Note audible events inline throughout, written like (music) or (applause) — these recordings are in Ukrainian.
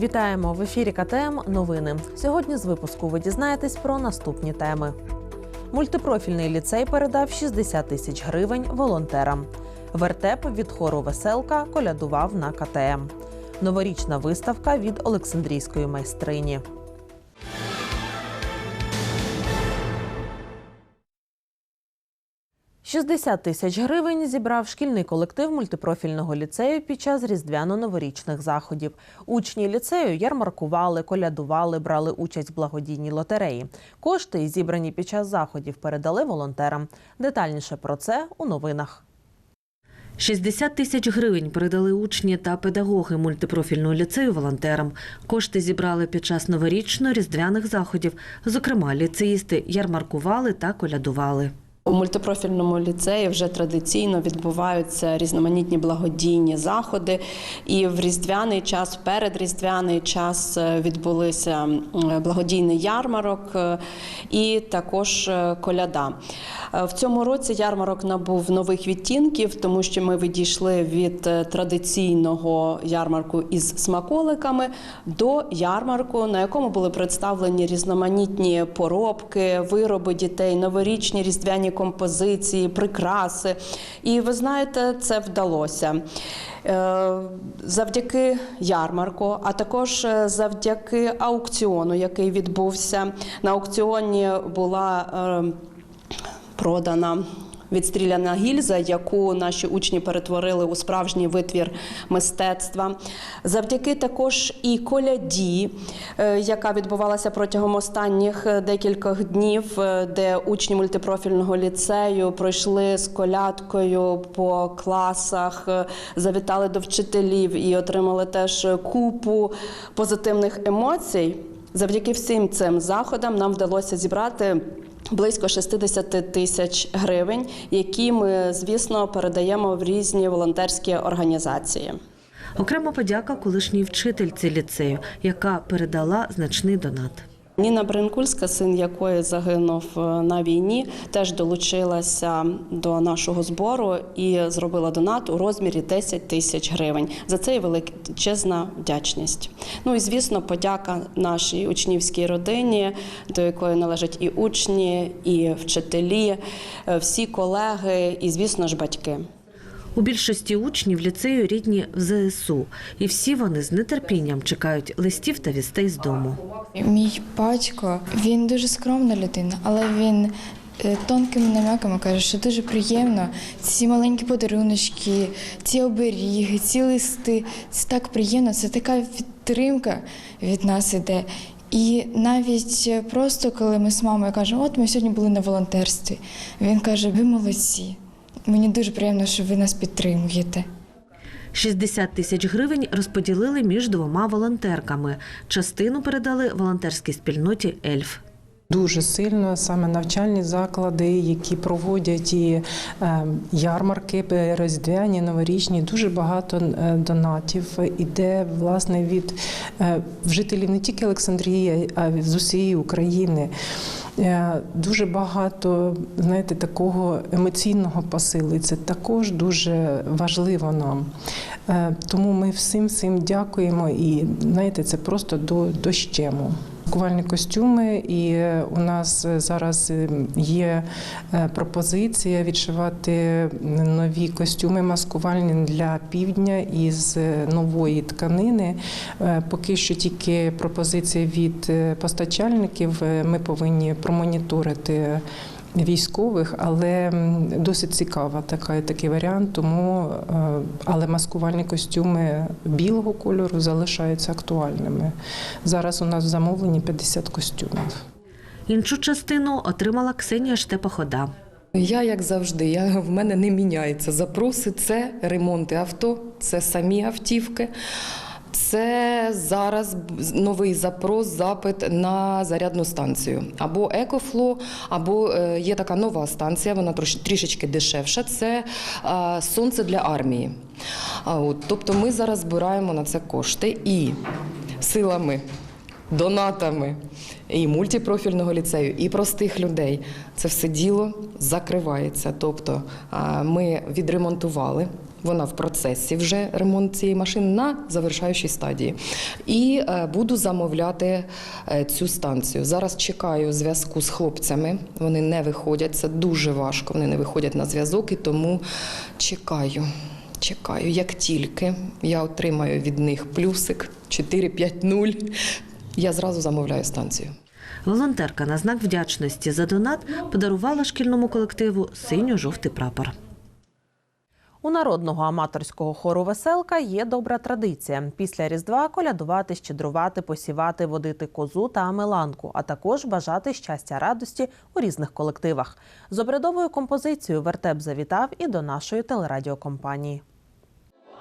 Вітаємо в ефірі КТМ. Новини. Сьогодні з випуску ви дізнаєтесь про наступні теми. Мультипрофільний ліцей передав 60 тисяч гривень волонтерам. Вертеп від хору Веселка колядував на КТМ. Новорічна виставка від Олександрійської майстрині. – 60 тисяч гривень зібрав шкільний колектив мультипрофільного ліцею під час різдвяно-новорічних заходів. Учні ліцею ярмаркували, колядували, брали участь в благодійній лотереї. Кошти, зібрані під час заходів, передали волонтерам. Детальніше про це у новинах. 60 тисяч гривень передали учні та педагоги мультипрофільного ліцею волонтерам. Кошти зібрали під час новорічно-різдвяних заходів. Зокрема, ліцеїсти ярмаркували та колядували. У мультипрофільному ліцеї вже традиційно відбуваються різноманітні благодійні заходи. І в різдвяний час, в передріздвяний час е, відбулися благодійний ярмарок е, і також е, коляда. В цьому році ярмарок набув нових відтінків, тому що ми відійшли від традиційного ярмарку із смаколиками до ярмарку, на якому були представлені різноманітні поробки, вироби дітей, новорічні різдвяні композиції, прикраси. І ви знаєте, це вдалося. Е, Завдяки ярмарку, а також е, завдяки аукціону, який відбувся. На аукціоні була е, продана. Відстріляна гільза, яку наші учні перетворили у справжній витвір мистецтва, завдяки також і коляді, е, яка відбувалася протягом останніх е, декількох днів, е, де учні мультипрофільного ліцею пройшли з колядкою по класах, завітали до вчителів і отримали теж купу позитивних емоцій. Завдяки всім цим заходам нам вдалося зібрати. Близько 60 тисяч гривень, які ми, звісно, передаємо в різні волонтерські організації. Окрема подяка колишній вчительці ліцею, яка передала значний донат. Ніна Бринкульська, син якої загинув е, на війні, теж долучилася до нашого збору і зробила донат у розмірі 10 тисяч гривень. За це і величезна вдячність. Ну і звісно, подяка нашій учнівській родині, до якої належать і учні, і вчителі, е, всі колеги, і звісно ж батьки. У більшості учнів ліцею рідні в ЗСУ, і всі вони з нетерпінням чекають листів та вістей з дому. Мій батько він дуже скромна людина, але він е, тонкими намеками каже, що дуже приємно ці маленькі подаруночки, ці оберіги, ці листи. Це так приємно, це така підтримка від нас іде. І навіть просто коли ми з мамою кажемо, от ми сьогодні були на волонтерстві, він каже: ви молодці. Мені дуже приємно, що ви нас підтримуєте. 60 тисяч гривень розподілили між двома волонтерками. Частину передали волонтерській спільноті Ельф. Дуже сильно саме навчальні заклади, які проводять і е, ярмарки, різдвяні, новорічні, дуже багато е, донатів іде власне від е, жителів не тільки Олександрії, а й з усієї України. Е, Дуже багато, знаєте, такого емоційного посилу. І це також дуже важливо нам. Е, Тому ми всім всім дякуємо і знаєте, це просто до дощему. Маскувальні костюми, і е, у нас е, зараз е, є пропозиція відшивати нові костюми маскувальні для півдня із нової тканини. Поки що тільки пропозиція від постачальників. Ми повинні промоніторити. Військових, але досить цікава така такий варіант. Тому е, але маскувальні костюми білого кольору залишаються актуальними. Зараз у нас в замовленні 50 костюмів. Іншу частину отримала Ксенія Штепахода. Я, як завжди, я, в мене не міняється. Запроси це ремонти авто, це самі автівки. Це зараз новий запрос, запит на зарядну станцію. Або Екофло, або е, є така нова станція, вона трішечки дешевша. Це сонце для армії. Тобто ми зараз збираємо на це кошти і силами донатами і мультипрофільного ліцею, і простих людей. Це все діло закривається. Тобто ми відремонтували Вона в процесі вже ремонт цієї машини на завершаючій стадії. І е, буду замовляти е, цю станцію. Зараз чекаю зв'язку з хлопцями. Вони не виходять. Це дуже важко. Вони не виходять на зв'язок і тому чекаю. Чекаю, як тільки я отримаю від них плюсик 4-5-0, я зразу замовляю станцію. Волонтерка на знак вдячності за донат подарувала шкільному колективу синьо-жовтий прапор. У народного аматорського хору Веселка є добра традиція. Після Різдва колядувати, щедрувати, посівати, водити козу та амеланку, а також бажати щастя радості у різних колективах. З обрядовою композицією вертеп завітав і до нашої телерадіокомпанії.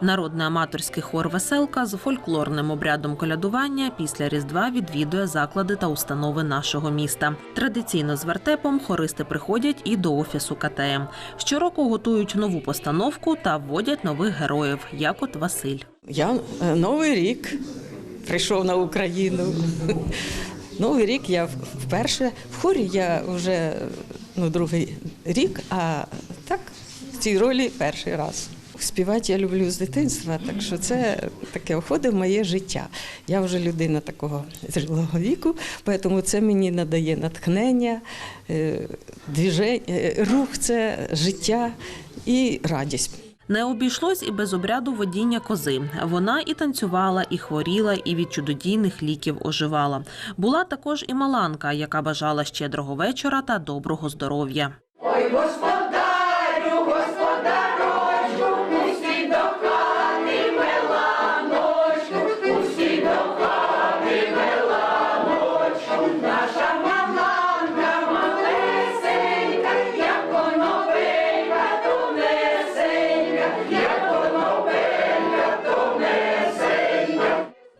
Народний аматорський хор Веселка з фольклорним обрядом колядування після Різдва відвідує заклади та установи нашого міста. Традиційно з вертепом хористи приходять і до офісу КТМ. Щороку готують нову постановку та вводять нових героїв, як от Василь. Я е, Новий рік прийшов на Україну. (laughs) Новий рік я вперше в хорі я вже ну, другий рік, а так в цій ролі перший раз. Співати я люблю з дитинства, так що це таке входить в моє життя. Я вже людина такого зрілого віку, тому це мені надає натхнення, е, е, рух це життя і радість. Не обійшлось і без обряду водіння кози. Вона і танцювала, і хворіла, і від чудодійних ліків оживала. Була також і маланка, яка бажала щедрого вечора та доброго здоров'я.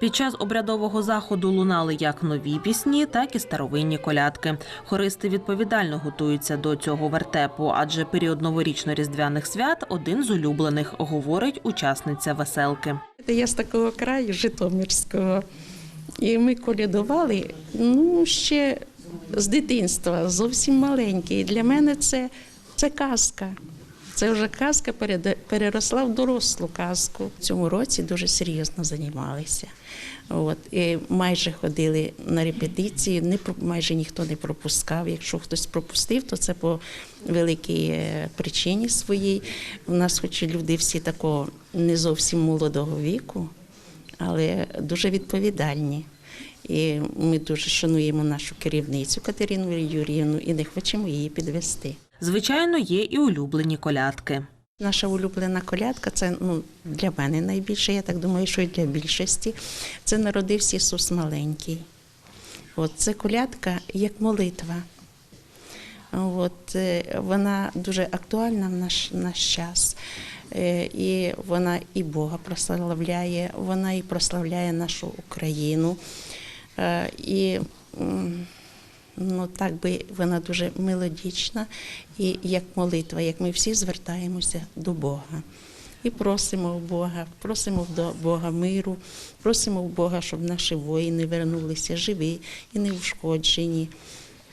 Під час обрядового заходу лунали як нові пісні, так і старовинні колядки. Хористи відповідально готуються до цього вертепу, адже період новорічно-різдвяних свят один з улюблених, говорить учасниця веселки. Я з такого краю Житомирського. І ми колядували ну, ще з дитинства, зовсім маленький. І для мене це, це казка. Це вже казка переросла в дорослу казку. В цьому році дуже серйозно займалися. От, і майже ходили на репетиції, не, майже ніхто не пропускав. Якщо хтось пропустив, то це по великій е, причині своїй. У нас, хоч і люди всі такого не зовсім молодого віку, але дуже відповідальні. І ми дуже шануємо нашу керівницю Катерину Юріївну і не хочемо її підвести. Звичайно, є і улюблені колядки. Наша улюблена колядка це ну, для мене найбільше, я так думаю, що і для більшості. Це народився Ісус маленький. От це колядка як молитва. От, е, вона дуже актуальна в наш, наш час. Е, І вона і Бога прославляє, вона і прославляє нашу Україну. Е, І ну, так би вона дуже мелодічна і як молитва, як ми всі звертаємося до Бога. І просимо в Бога, просимо до Бога миру, просимо в Бога, щоб наші воїни вернулися живі і неушкоджені.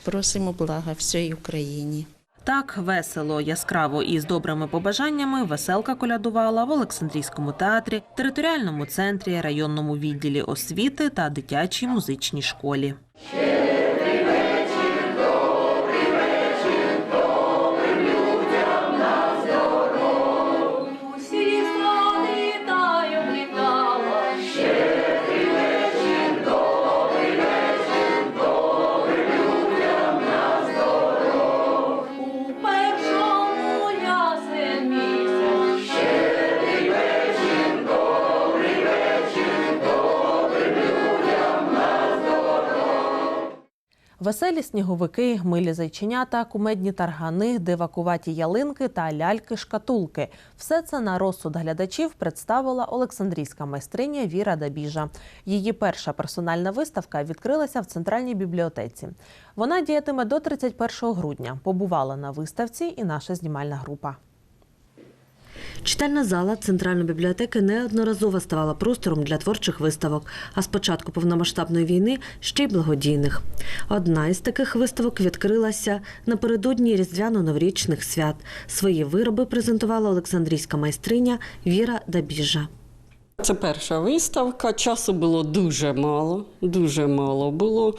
Просимо блага всій Україні. Так весело, яскраво і з добрими побажаннями веселка колядувала в Олександрійському театрі, територіальному центрі, районному відділі освіти та дитячій музичній школі. Веселі сніговики, милі зайченята, кумедні таргани, дивакуваті ялинки та ляльки-шкатулки. Все це на розсуд глядачів представила Олександрійська майстриня Віра Дабіжа. Її перша персональна виставка відкрилася в центральній бібліотеці. Вона діятиме до 31 грудня. Побувала на виставці і наша знімальна група. Читальна зала Центральної бібліотеки неодноразово ставала простором для творчих виставок, а з початку повномасштабної війни ще й благодійних. Одна із таких виставок відкрилася напередодні різдвяно-новорічних свят. Свої вироби презентувала Олександрійська майстриня Віра Дабіжа. Це перша виставка. Часу було дуже мало, дуже мало було.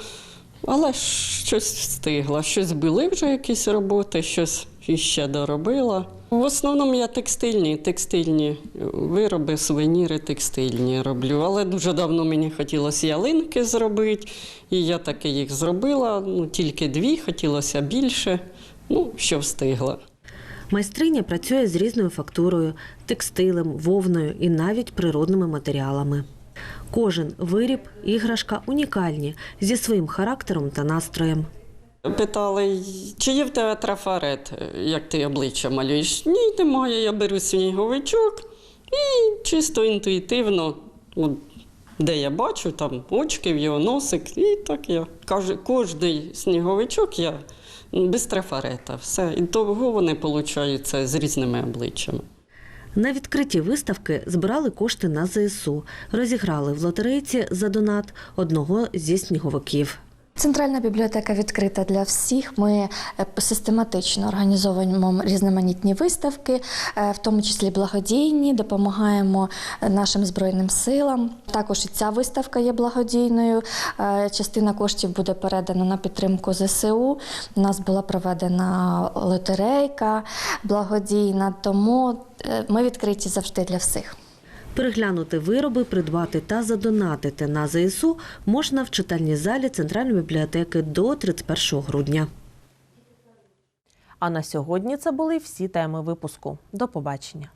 Але щось встигла. Щось були вже якісь роботи, щось іще доробила. В основному я текстильні, текстильні вироби, сувеніри текстильні роблю. Але дуже давно мені хотілося ялинки зробити, і я таки їх зробила. Ну, тільки дві, хотілося більше. Ну, що встигла. Майстриня працює з різною фактурою, текстилем, вовною і навіть природними матеріалами. Кожен виріб, іграшка унікальні зі своїм характером та настроєм. Питали, чи є в тебе трафарет, як ти обличчя малюєш? Ні, немає, я беру сніговичок і чисто інтуїтивно, де я бачу, там очки, в його носик, і так я. Каже, кожний сніговичок я без трафарета. Все. І того вони получаються з різними обличчями. На відкритті виставки збирали кошти на ЗСУ, розіграли в лотерейці за донат одного зі сніговиків. Центральна бібліотека відкрита для всіх. Ми е, систематично організовуємо різноманітні виставки, е, в тому числі благодійні, допомагаємо е, нашим збройним силам. Також і ця виставка є благодійною. Частина коштів буде передана на підтримку ЗСУ. У нас була проведена лотерейка благодійна, тому ми відкриті завжди для всіх. Переглянути вироби, придбати та задонатити на ЗСУ можна в читальній залі Центральної бібліотеки до 31 грудня. А на сьогодні це були всі теми випуску. До побачення.